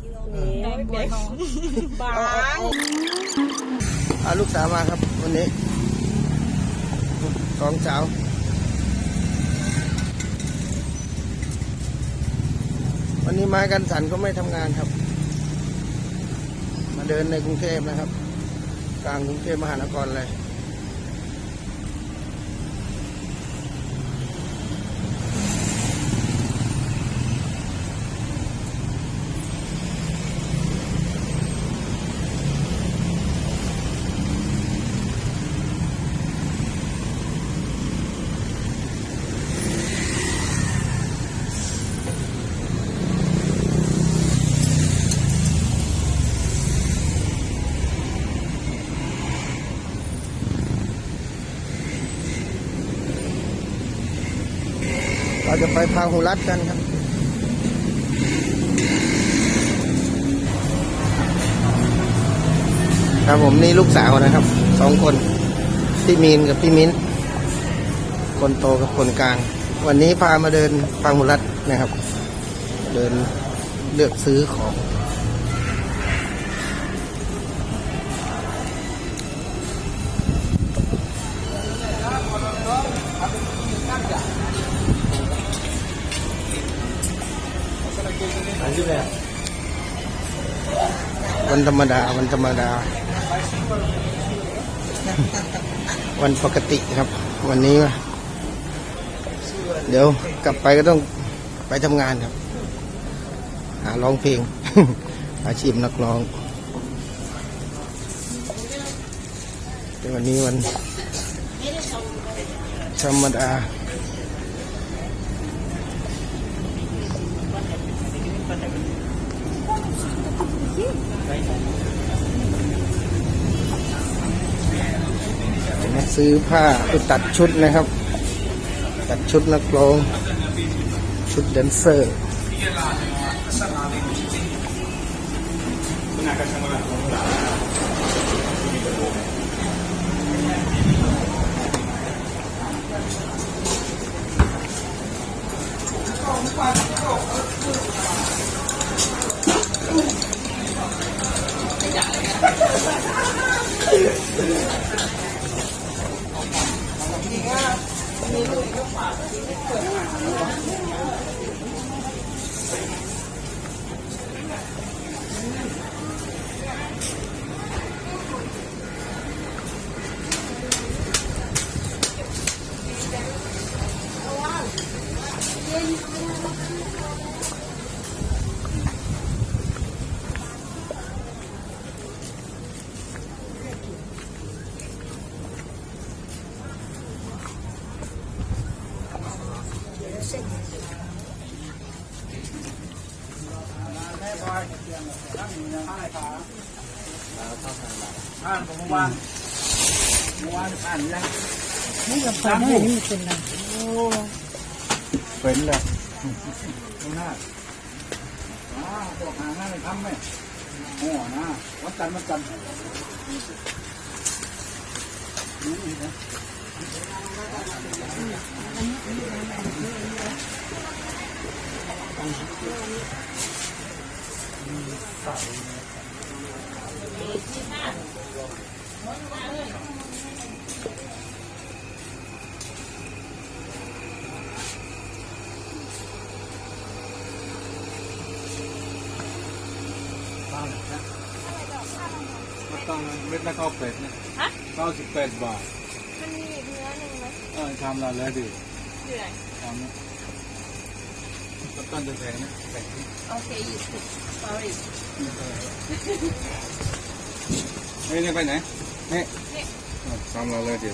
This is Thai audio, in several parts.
ที่ตรงนี้แดงบัวนองบางอาลูกสาวมาครับ วันนี้สองสาววันนี้ไม้กันสันก็ไม่ทำงานครับ มาเดินในกรุงเทพนะครับ กลางกรุงเทพมหานครเลย เราจะไปพาหุรัตกันครับ ครับผมนี่ลูกสาวนะครับสองคนพี่มีนกับพี่มิ้น คนโตกับคนกลาง วันนี้พามาเดินพาหุรัตนะครับ เดินเลือกซื้อของ วันธรรมดา วันธรรมดา วันปกติครับ วันนี้ เดี๋ยวกลับไปก็ต้องไปทำงานครับ หาร้องเพลง อาชีพนักร้อง แต่วันนี้วันธรรมดา ซื้อผ้าไปตัดชุดนะครับ ตัดชุดนักร้อง ชุดแดนเซอร์ อ่านผมเมื่อวานเมื่อวานอ่านยังนี่กับคนนี่นี่เป็นอะไรเป็นเลยดูหน้าอ่าตัวหางหน้าเลยทำไหมโอ้นะวัดกันวัดกันนี่อีกนะ ก็ต้องเม็ดละเก้าเป็ดนะเก้าสิบแปดบาทมันมีอีกเนื้อหนึ่งไหมเออทำละแล้วดิเหนื่อยทำนะก็ต้นจะแพงนะแพงโอเคหยิบสิ sorry เฮ้ย นี่ไปไหนนี่ทำละแล้วดิ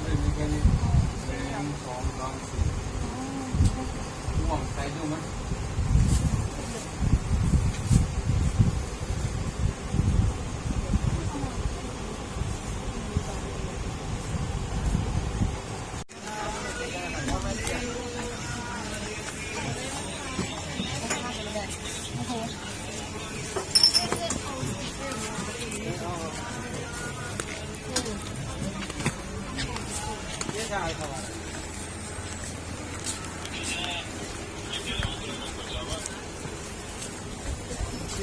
ไม่มีแค่นี้หนึ่งสองสามสี่ห่วงใส่ดูมั้ย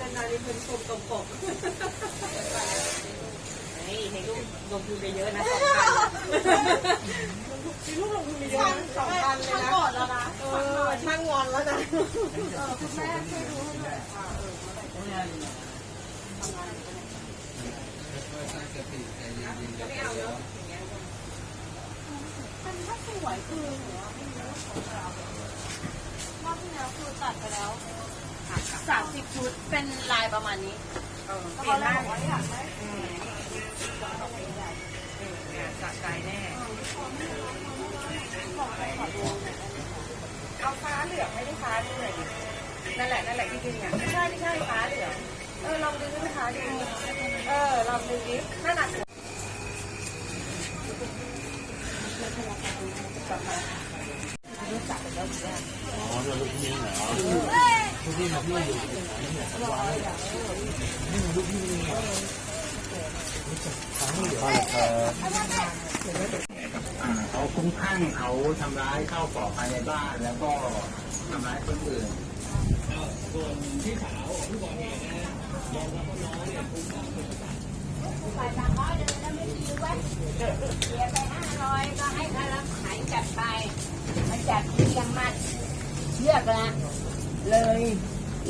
นานๆนี่เป็นชมกบกบเฮ้ยให้ลูกลงทุนไปเยอะนะสองพันมีลูกลงทุนไปเยอะนะสองพันเลยนะช่างกอดแล้วนะเออช่างงอนแล้วนะเออคุณแม่ช่วยดูให้หน่อยค่ะเออเมื่อไหร่จะได้ทำงานอะไรก็ไม่เอาเนาะมันถ้าสวยคือหนูว่าไม่รู้ของเรา รอบที่แล้วคือตัดไปแล้วสามสิบชุดเป็นลายประมาณนี้เปลี่ยนหน้าบอกว่าอยากได้สะใจแน่เอาฟ้าเหลืองไม่ได้ฟ้าเหลืองนั่นแหละนั่นแหละที่จริงอะไม่ใช่ไม่ใช่ฟ้าเหลืองเออลองดูดิฟ้าเหลืองเออลองดูดิน่าหนักเเขาคุ้มข้างเขาทำร้ายเข้าวของภายในบ้านแล้วก็ทำร้ายคนอื่นส่วนพี่สาวผู้ก่อเหตุนะมองว่าน้องเนี่ยคุ้มข้างไปมาร้อยเดินแล้วไม่ดีวะเสียไปห้าร้อยก็ให้พลังหายจัดไป มันจัดเรียงมัด เชือกละเลย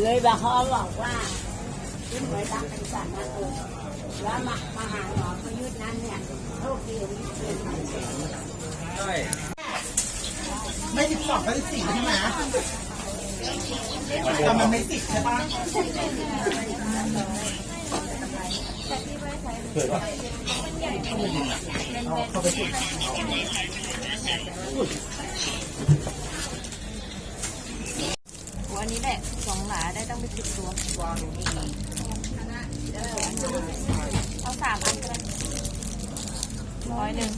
เลยบอกเขาบอกว่าที่หน่วยรักเป็นสัตว์นะเออแล้วมามาหาหมอพยุทธ์นั้นเนี่ยโชคดีวิเศษไม่สิบสองก็สิบสี่ใช่ไหมแต่มันไม่สิบใช่ปะวัันนี้แหละสองหลาได้ต้องไปสิบตัววางนี่เอาสามอันก็ได้ร้อยหนึ่ง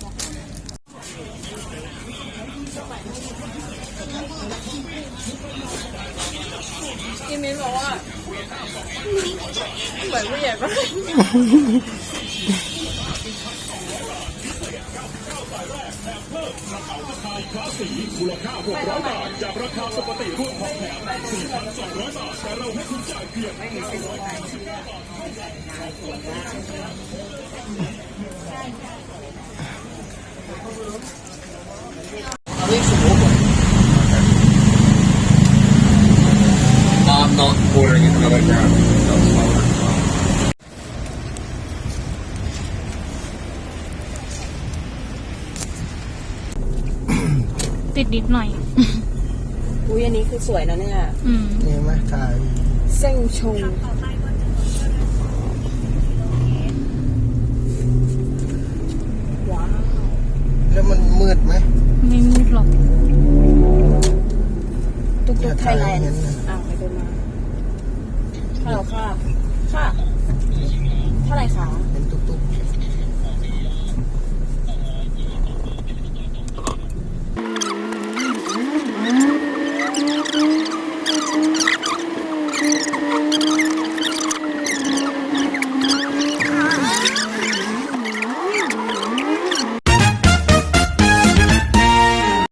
พี่มิ้นบอกว่าเหมือนผู้ใหญ่บ้าน มูลค่า 600 บาท จากราคาปกติรวมของแถม4,200 บาท แต่เราให้คุณจ่ายเพียง995บาทเรียกสูง I'm not ordering another round. ติดนิดหน่อย อุ้ยอันนี้คือสวยนะเนี่ย อืม นี่ไหมถ่ายเส้งชงว้าวแล้วมันมืดไหมไม่มืดหรอก ตุ๊กตุ๊กไทยแลนด์เห็นนะ